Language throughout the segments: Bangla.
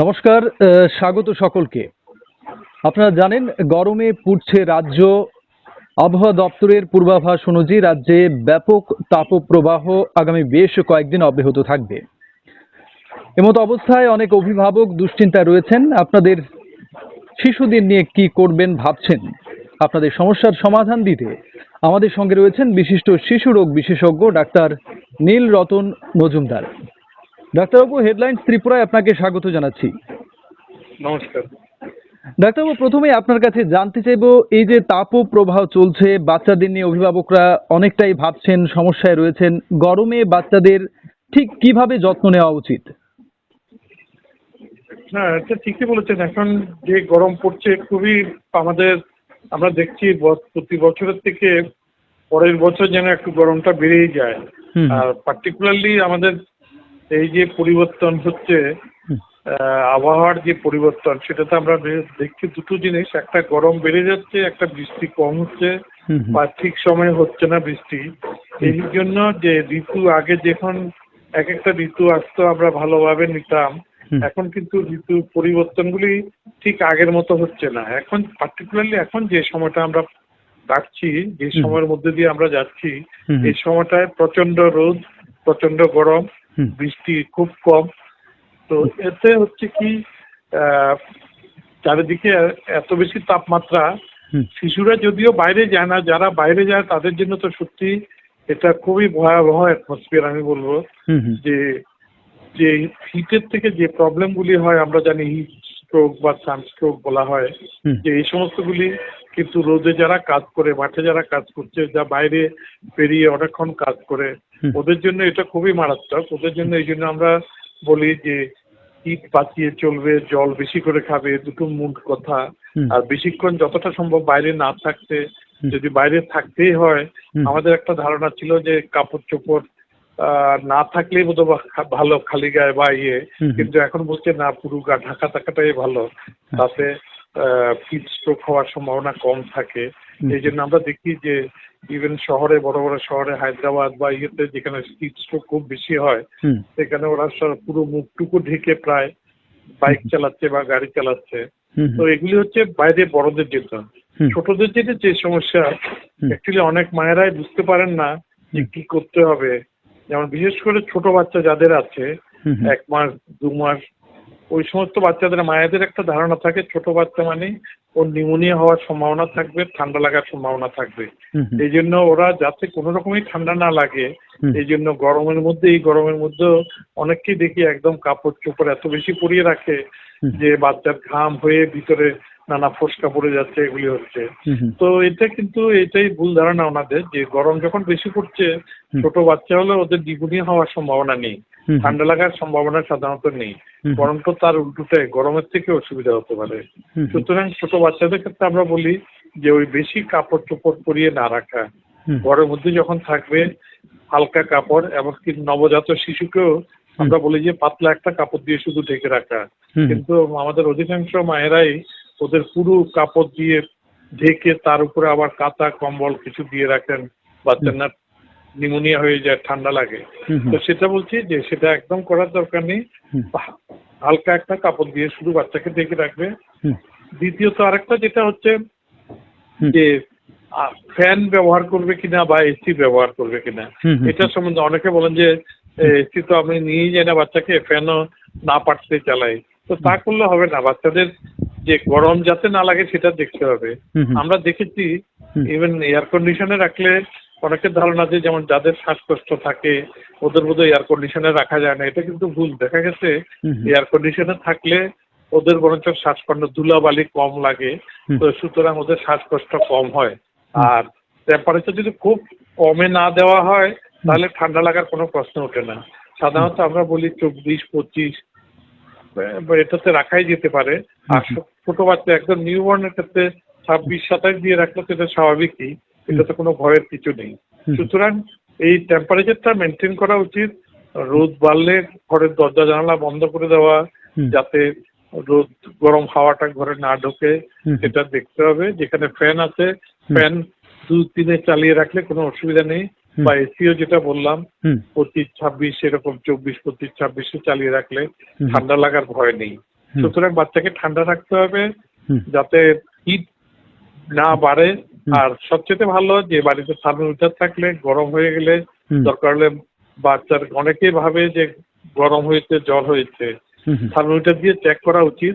নমস্কার স্বাগত সকলকে। আপনারা জানেন, গরমে পুড়ছে রাজ্য। আবহাওয়া দপ্তরের পূর্বাভাস অনুযায়ী রাজ্যে ব্যাপক তাপপ্রবাহ আগামী বেশ কয়েকদিন অব্যাহত থাকবে। এমতো অবস্থায় অনেক অভিভাবক দুশ্চিন্তায় রয়েছেন। আপনাদের শিশুদের নিয়ে কি করবেন ভাবছেন? আপনাদের সমস্যার সমাধান দিতে আমাদের সঙ্গে রয়েছেন বিশিষ্ট শিশু রোগ বিশেষজ্ঞ ডাক্তার নীল রতন মজুমদার। ডাক্তারবাবু হেডলাইন্স ত্রিপুরায় আপনাকে স্বাগত জানাচ্ছি। নমস্কার। ডাক্তারবাবু প্রথমে আপনার কাছে জানতে চাইব এই যে তাপ প্রবাহ চলছে বাচ্চাদের নিয়ে অভিভাবকরা অনেকটাই ভাবছেন সমস্যায় রয়েছেন গরমে বাচ্চাদের ঠিক কীভাবে যত্ন নেওয়া উচিত? হ্যাঁ এটা ঠিকই বলেছেন। এখন যে গরম পড়ছে খুবই আমাদের আমরা দেখছি প্রতি বছরের থেকে পরের বছর যেন একটু গরমটা বেড়েই যায়। আর পার্টিকুলারলি আমাদের এই যে পরিবর্তন হচ্ছে আবহাওয়ার যে পরিবর্তন সেটাতে আমরা দেখছি দুটো জিনিস একটা গরম বেড়ে যাচ্ছে একটা বৃষ্টি কম হচ্ছে। বা ঠিক সময়ে হচ্ছে না বৃষ্টি এই জন্য যে ঋতু আগে যখন এক একটা ঋতু আসতো আমরা ভালোভাবে নিতাম এখন কিন্তু ঋতু পরিবর্তনগুলি ঠিক আগের মতো হচ্ছে না এখন পার্টিকুলারলি এখন যে সময়টা আমরা কাটছি যে সময়ের মধ্যে দিয়ে আমরা যাচ্ছি। এই সময়টায় প্রচণ্ড রোদ প্রচণ্ড গরম। বৃষ্টি খুব কম। তো এতে হচ্ছে কি চারিদিকে এত বেশি তাপমাত্রা শিশুরা যদিও বাইরে যায় না যারা বাইরে যায় তাদের জন্য তো সত্যি এটা খুবই ভয়াবহ অ্যাটমসফিয়ার আমি বলব। যে যে হিটের থেকে যে প্রবলেমগুলি হয় আমরা জানি হিট স্ট্রোক বা সানস্ট্রোক বলা হয় যে এই সমস্তগুলি কিন্তু রোদে যারা কাজ করে মাঠে যারা কাজ করছে যা বাইরে পেরিয়ে অনেকক্ষণ কাজ করে ওদের জন্য এটা খুবই মারাত্মক। ওদের জন্য এই জন্য আমরা বলি যে শীত বাঁচিয়ে চলবে জল বেশি করে খাবে দুটো মূল কথা। আর বেশিক্ষণ যতটা সম্ভব বাইরে না থাকতে যদি বাইরে থাকতেই হয় আমাদের একটা ধারণা ছিল যে কাপড় চোপড় না থাকলেই বোধ ভালো খালি গায়ে বা ইয়ে। কিন্তু এখন বলছে না পুরো গা ঢাকা থাকাটাই ভালো। তাতে হিট স্ট্রোক হওয়ার সম্ভাবনা কম থাকে। এই জন্য আমরা দেখি যে ইভেন শহরে বড় বড় শহরে হায়দ্রাবাদ বা ইয়েতে যেখানে হিট স্ট্রোক খুব বেশি হয় সেখানে ওরা সব পুরো মুখটুকু ঢেকে প্রায় বাইক চালাচ্ছে বা গাড়ি চালাচ্ছে। তো এগুলি হচ্ছে বাইরে বড়দের জন্য। হুম। ছোটদের জন্য যে সমস্যা। অ্যাকচুয়ালি অনেক মায়েরাই বুঝতে পারেন না যে কি করতে হবে। যেমন বিশেষ করে ছোট বাচ্চা যাদের আছে। এক মাস দু মাস ওই সমস্ত বাচ্চাদের মায়েদের একটা ধারণা থাকে ছোট বাচ্চা মানে ওর নিউমোনিয়া হওয়ার সম্ভাবনা থাকবে ঠান্ডা লাগার সম্ভাবনা থাকবে। এই জন্য ওরা যাতে কোনো রকমই ঠান্ডা না লাগে। এই জন্য গরমের মধ্যে এই গরমের মধ্যে অনেককেই দেখি একদম কাপড় চোপড় এত বেশি পরিয়ে রাখে যে বাচ্চার ঘাম হয়ে ভিতরে নানা ফোসকা পড়ে যাচ্ছে এগুলি হচ্ছে। তো এটা কিন্তু এটাই ভুল ধারণা ওনাদের যে গরম যখন বেশি পড়ছে ছোট বাচ্চা হলে ওদের নিউমোনিয়া হওয়ার সম্ভাবনা নেই। ঠান্ডা লাগার সম্ভাবনা সাধারণত নেই। গরম তো তার উল্টোটাই গরমের থেকে অসুবিধা হতে পারে। সুতরাং ছোট বাচ্চাদের ক্ষেত্রে আমরা বলি যে ওই বেশি কাপড় চোপড় পরিয়ে না রাখা। ঘরের মধ্যে যখন থাকবে হালকা কাপড় এমনকি নবজাত শিশুকেও আমরা বলি যে পাতলা একটা কাপড় দিয়ে শুধু ঢেকে রাখা। কিন্তু আমাদের অধিকাংশ মায়েরাই ওদের পুরো কাপড় দিয়ে ঢেকে তার উপরে আবার কাঁথা কম্বল কিছু দিয়ে রাখেন বাচ্চার না নিউমোনিয়া হয়ে যায় ঠান্ডা লাগে। তো সেটা বলছি যে সেটা একদম করার দরকার নেই। হালকা একটা কাপড় দিয়ে শুধু বাচ্চাকে ঢেকে রাখবে। দ্বিতীয়ত আরেকটা যেটা হচ্ছে যে ফ্যান ব্যবহার করবে কিনা বা এসি ব্যবহার করবে কিনা। এটা সম্বন্ধে অনেকে বলেন যে এসি তো আমি নিয়েই যাই না বাচ্চাকে ফ্যানও না পাঠতে চালাই তো তা করলে হবে না। বাচ্চাদের যে গরম যাতে না লাগে সেটা দেখতে হবে। আমরা দেখেছি ইভেন এয়ার কন্ডিশনে রাখলে অনেকের ধারণা যে যেমন যাদের শ্বাসকষ্ট থাকে ওদের বোধহয় এয়ার কন্ডিশনে রাখা যায় না। এটা কিন্তু ভুল। দেখা গেছে। এয়ার কন্ডিশনে থাকলে ওদের বরঞ্চ শ্বাসকষ্ট ধুলাবালি কম লাগে তো সুতরাং ওদের শ্বাসকষ্ট কম হয়। আর টেম্পারেচার যদি খুব কমে না দেওয়া হয় তাহলে ঠান্ডা লাগার কোনো প্রশ্ন ওঠে না। সাধারণত আমরা বলি চব্বিশ পঁচিশ এটাতে রাখাই যেতে পারে। আর ছোট বাচ্চা একদম নিউ বর্নের ক্ষেত্রে ছাব্বিশ সাতাশ দিয়ে রাখলে এটা স্বাভাবিকই এটাতে কোনো ভয়ের কিছু নেই। সুতরাং এই টেম্পারেচারটা মেনটেন করা উচিত রোদ বাড়লে ঘরের দরজা জানালা বন্ধ করে দেওয়া যাতে রোদ গরম হাওয়াটা ঘরে না ঢোকে। সেটা দেখতে হবে। যেখানে ফ্যান আছে ফ্যান দু তিনে চালিয়ে রাখলে কোনো অসুবিধা নেই। বা এসিও যেটা বললাম পঁচিশ ছাব্বিশ এরকম চব্বিশ পঁচিশ ছাব্বিশে চালিয়ে রাখলে ঠান্ডা লাগার ভয় নেই। সুতরাং বাচ্চাকে ঠান্ডা রাখতে হবে যাতে হিট না বাড়ে। আর সবচেয়ে ভালো যে বাড়িতে থার্মোমিটার থাকলে গরম হয়ে গেলে দরকার হলে বাচ্চার অনেকেই ভাবে যে গরম হয়েছে জ্বর হয়েছে। থার্মোমিটার দিয়ে চেক করা উচিত।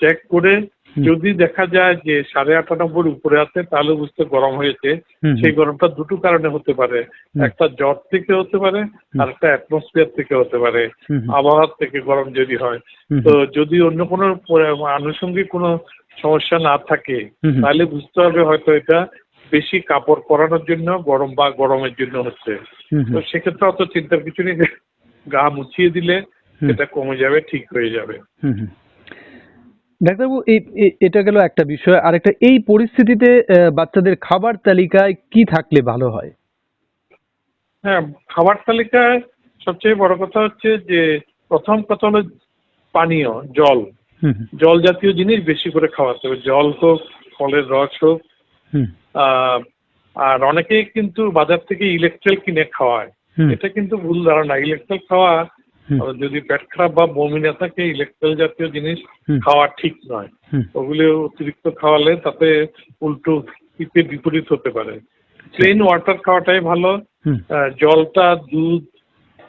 চেক করে। যদি দেখা যায় যে সাড়ে আটানব্বই উপরে আছে তাহলে বুঝতে গরম হয়েছে। সেই গরমটা দুটো কারণে হতে পারে। একটা জ্বর থেকে হতে পারে আর একটা অ্যাটমসফিয়ার থেকে হতে পারে। হুম, থেকে গরম যদি হয়। তো যদি অন্য কোনো আনুষঙ্গিক কোনো সমস্যা না থাকে। তাহলে বুঝতে হবে হয়তো এটা বেশি কাপড় পরানোর জন্য গরম বা গরমের জন্য হচ্ছে। তো সেক্ষেত্রে অত চিন্তার কিছু নেই গা মুছিয়ে দিলে। এটা কমে যাবে ঠিক হয়ে যাবে। ডাক্তারবাবু এই এটা গেল একটা বিষয়। আর একটা এই পরিস্থিতিতে বাচ্চাদের খাবার তালিকায় কি থাকলে ভালো হয়? হ্যাঁ খাবার তালিকায় সবচেয়ে বড় কথা হচ্ছে যে প্রথম কথা হলো পানীয় জল। জল জাতীয় জিনিস বেশি করে খাওয়াতে হবে। জল হোক ফলের রস হোক। আর অনেকেই কিন্তু বাজার থেকে ইলেকট্রেল কিনে খাওয়ায়। এটা কিন্তু ভুল ধারণা। ইলেকট্রেল খাওয়া যদি পেট খারাপ বা বমি না থাকে ইলেকট্রেল জাতীয় জিনিস খাওয়া ঠিক নয়। ওগুলো অতিরিক্ত খাওয়ালে তাতে উল্টো হিতে বিপরীত হতে পারে। প্লেন ওয়াটার খাওয়াটাই ভালো। জলটা দুধ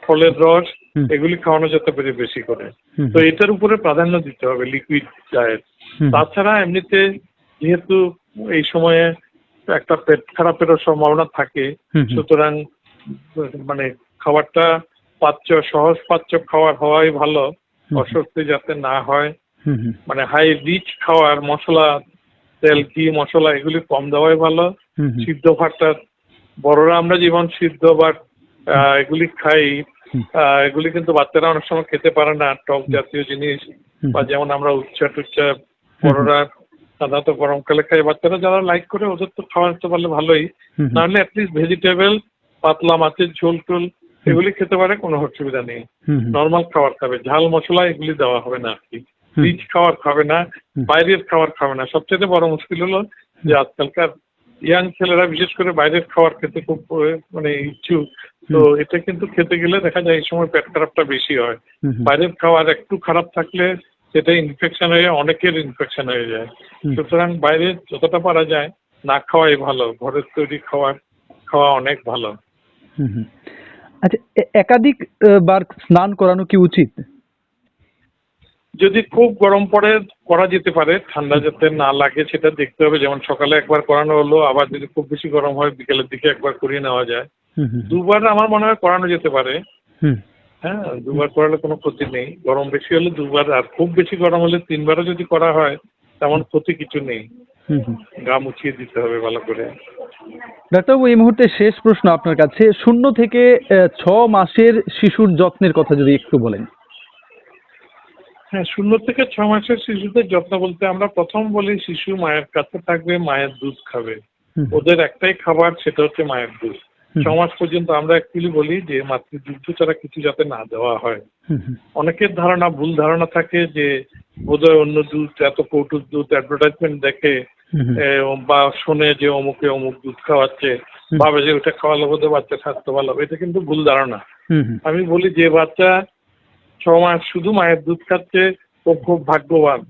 ফলের রস এগুলি খাওয়ানো যেতে পারে বেশি করে। তো এটার উপরে প্রাধান্য দিতে হবে লিকুইড ডায়েট তাছাড়া এমনিতে যেহেতু এই সময়ে একটা পেট খারাপেরও সম্ভাবনা থাকে সুতরাং মানে খাবারটা পাচ্য সহজ পাচ্য খাওয়ার হওয়াই ভালো। অস্বস্তি যাতে না হয়। মানে হাই রিচ খাওয়ার মশলা তেল ঘি মশলা এগুলি কম দেওয়াই ভালো। সিদ্ধ ভাতটা বড়রা আমরা যেমন সিদ্ধ ভাত এগুলি খাই। এগুলি কিন্তু বাচ্চারা অনেক সময় খেতে পারে না টক জাতীয় জিনিস বা যেমন আমরা উচ্চা টুচ্চা বড়রা সাধারণত গরমকালে খাই। বাচ্চারা যারা লাইক করে ওদের তো খাওয়াতে পারলে ভালোই। নাহলে অ্যাটলিস্ট ভেজিটেবল পাতলা মাছের ঝোল টোল এগুলি খেতে পারে কোনো অসুবিধা নেই। নর্মাল খাবার খাবে। ঝাল মশলা এগুলি দেওয়া হবে না আর কি। রিচ খাবার খাবে না বাইরের খাবার খাবে না। সবচেয়ে বড় মুশকিল হলো যে আজকালকার ইয়াং ছেলেরা বিশেষ করে বাইরের খাবার খেতে খুব মানে ইচ্ছুক তো এটা কিন্তু খেতে গেলে দেখা যায় এই সময় পেট খারাপটা বেশি হয়। বাইরের খাবার একটু খারাপ থাকলে সেটা ইনফেকশন হয়ে অনেকের ইনফেকশন হয়ে যায়। সুতরাং বাইরে যতটা পারা যায় না খাওয়াই ভালো। ঘরের তৈরি খাবার খাওয়া অনেক ভালো। আচ্ছা একাধিক বার স্নান করানো কি উচিত? যদি খুব গরম পড়ে করা যেতে পারে। ঠান্ডা যাতে না লাগে সেটা দেখতে হবে। যেমন সকালে একবার করানো হলো আবার যদি খুব বেশি গরম হয় বিকেলের দিকে একবার করিয়ে নেওয়া যায়। দুবার আমার মনে হয় করানো যেতে পারে। হ্যাঁ দুবার করালে কোনো ক্ষতি নেই। গরম বেশি হলে দুবার আর খুব বেশি গরম হলে তিনবারও যদি করা হয় তেমন ক্ষতি কিছু নেই। গা মুছিয়ে দিতে হবে ভালো করে। ডাক্তারবাবু এই মুহূর্তে শেষ প্রশ্ন আপনার কাছে। শূন্য থেকে ছ মাসের শিশুর যত্নের কথা যদি একটু বলেন। হ্যাঁ শূন্য থেকে ছ মাসের শিশুদের যত্ন বলতে আমরা প্রথম বলি শিশু মায়ের কাছে থাকবে মায়ের দুধ খাবে। ওদের একটাই খাবার সেটা হচ্ছে মায়ের দুধ। মাস পর্যন্ত আমরা অ্যাকচুয়ালি বলি যে মাতৃদুগ্ধ ছাড়া কিছু যাতে না দেওয়া হয়। অনেকের ধারণা ভুল ধারণা থাকে যে বোধহয় অন্য দুধ এত কৌটুর দুধ অ্যাডভার্টাইজমেন্ট দেখে বা শোনে যে অমুকে অমুক দুধ খাওয়াচ্ছে ভাবে যে ওটা খাওয়ালে বোধহয় বাচ্চা স্বাস্থ্য ভালো হবে। এটা কিন্তু ভুল ধারণা। আমি বলি যে বাচ্চা ছ মাস শুধু মায়ের দুধ খাচ্ছে ও খুব ভাগ্যবান।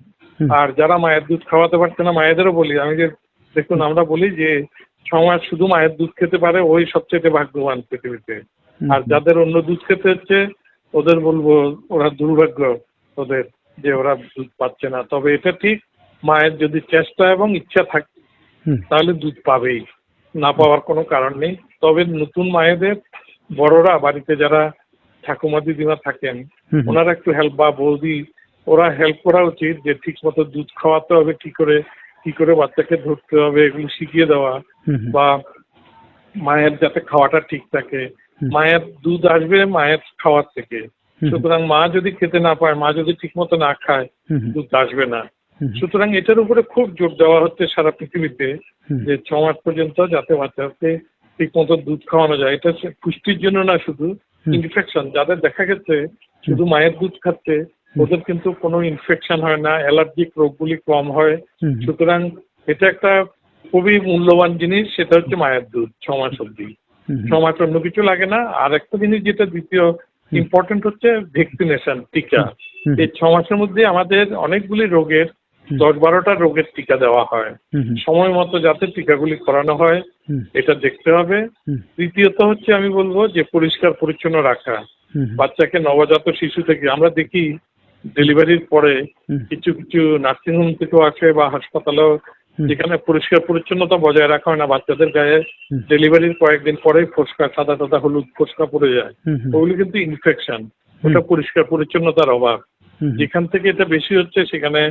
আর যারা মায়ের দুধ খাওয়াতে পারছে না মায়েদেরও বলি। আমি যে দেখুন আমরা বলি যে মাস শুধু মায়ের দুধ খেতে পারে ওই সবচেয়ে ভাগ্যবান পৃথিবীতে। আর যাদের অন্য দুধ খেতে হচ্ছে ওদের বলব ওরা দুর্ভাগ্য ওদের যে ওরা দুধ পাচ্ছে না। তবে এটা ঠিক মায়ের যদি চেষ্টা এবং ইচ্ছা থাকে তাহলে দুধ পাবেই। না পাওয়ার কোনো কারণ নেই। তবে নতুন মায়েদের বড়রা বাড়িতে যারা ঠাকুমা দিদিমা থাকেন ওনারা একটু হেল্প বা বৌদি ওরা হেল্প করা উচিত যে ঠিক মতো দুধ খাওয়াতে হবে কি করে কি করে বাচ্চাকে ধরতে হবে এগুলো শিখিয়ে দেওয়া বা মায়ের যাতে খাওয়াটা ঠিক থাকে। মায়ের দুধ আসবে মায়ের খাওয়ার থেকে। সুতরাং মা যদি খেতে না পায় মা যদি ঠিক মতো না খায় দুধ আসবে না। সুতরাং এটার উপরে খুব জোর দেওয়া হচ্ছে সারা পৃথিবীতে যে ছ মাস পর্যন্ত যাতে বাচ্চাকে ঠিক মতো দুধ খাওয়ানো যায়। এটা পুষ্টির জন্য না শুধু। ইনফেকশন যাদের দেখা গেছে শুধু মায়ের দুধ খাচ্ছে ওদের কিন্তু কোনো ইনফেকশন হয় না অ্যালার্জিক রোগগুলি কম হয়। সুতরাং এটা একটা খুবই মূল্যবান জিনিস সেটা হচ্ছে মায়ের দুধ ছ মাস অব্দি ছ মাস অন্য কিছু লাগে না। আর একটা জিনিস যেটা দ্বিতীয় ইম্পর্টেন্ট হচ্ছে ভ্যাকসিনেশন টিকা। এই ছ মাসের মধ্যে আমাদের অনেকগুলি রোগের দশ বারোটা রোগের টিকা দেওয়া হয়। সময় মতো যাতে টিকাগুলি করানো হয় এটা দেখতে হবে। তৃতীয়ত হচ্ছে আমি বলব যে পরিষ্কার পরিচ্ছন্ন রাখা। বাচ্চাকে নবজাত শিশু থেকে আমরা দেখি ডেলিভারির পরে হুম, কিছু কিছু নার্সিংহোম থেকেও আসে বা হাসপাতালেও হুম, যেখানে পরিষ্কার পরিচ্ছন্নতা বজায় রাখা হয় না বাচ্চাদের গায়ে ডেলিভারির কয়েকদিন পরেই ফোসকা সাদা সাদা হলুদ ফোসকা পড়ে যায়। হুম, হুম, ওগুলি কিন্তু ইনফেকশন ওটা পরিষ্কার পরিচ্ছন্নতার অভাব। হুম, যেখান থেকে এটা বেশি হচ্ছে সেখানে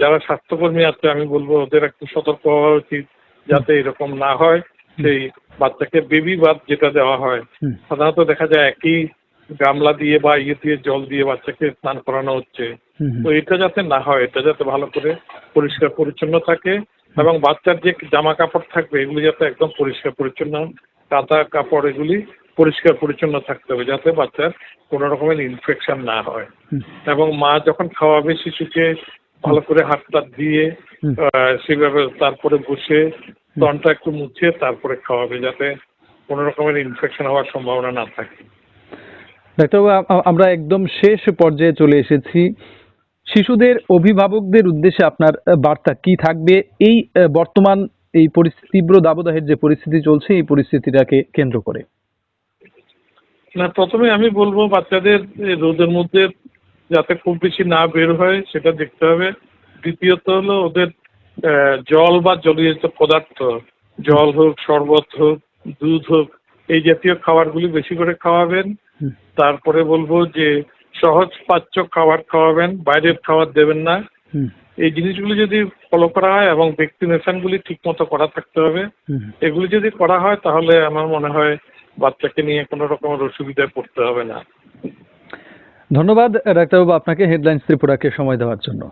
যারা স্বাস্থ্যকর্মী আছে আমি বলব ওদের একটু সতর্ক হওয়া উচিত যাতে এরকম না হয়। সেই বাচ্চাকে বেবি বাদ যেটা দেওয়া হয় সাধারণত দেখা যায় একই গামলা দিয়ে বা ইয়ে দিয়ে জল দিয়ে বাচ্চাকে স্নান করানো হচ্ছে। তো এটা যাতে না হয় এটা যাতে ভালো করে পরিষ্কার পরিচ্ছন্ন থাকে এবং বাচ্চার যে জামা কাপড় থাকবে এগুলি যাতে একদম পরিষ্কার পরিচ্ছন্ন কাঁথা কাপড় এগুলি পরিষ্কার পরিচ্ছন্ন থাকতে হবে যাতে বাচ্চার কোনো রকমের ইনফেকশন না হয়। এবং মা যখন খাওয়াবে শিশুকে ভালো করে হাত টাত দিয়ে সেভাবে তারপরে বসে স্তনটা একটু মুছে তারপরে খাওয়াবে যাতে কোনো রকমের ইনফেকশন হওয়ার সম্ভাবনা না থাকে। ডাক্তারবাবু আমরা একদম শেষ পর্যায়ে চলে এসেছি। শিশুদের, অভিভাবকদের উদ্দেশ্যে আপনার বার্তা কি থাকবে? এই বর্তমান এই পরিস্থিতি তীব্র দাবদাহের যে পরিস্থিতি চলছে, এই পরিস্থিতিটাকে কেন্দ্র করে। না, প্রথমে আমি বলব, বাচ্চাদের রোদের মধ্যে যাতে খুব বেশি না বের হয়, সেটা দেখতে হবে। দ্বিতীয়ত হলো ওদের জল বা জলীয় পদার্থ, জল হোক, শরবত হোক, দুধ হোক এই জাতীয় খাবারগুলি বেশি করে খাওয়াবেন। তারপরে বলব যে সহজ পাচ্য খাবার খাওয়াবেন বাইরের খাবার দেবেন না। এই জিনিসগুলি যদি ফলো করা হয় এবং ভ্যাকসিনেশন গুলি ঠিক মতো করা থাকতে হবে। এগুলি যদি করা হয় তাহলে আমার মনে হয় বাচ্চাকে নিয়ে কোনো রকমের অসুবিধায় পড়তে হবে না। ধন্যবাদ ডাক্তারবাবু আপনাকে হেডলাইন্স ত্রিপুরাকে সময় দেওয়ার জন্য।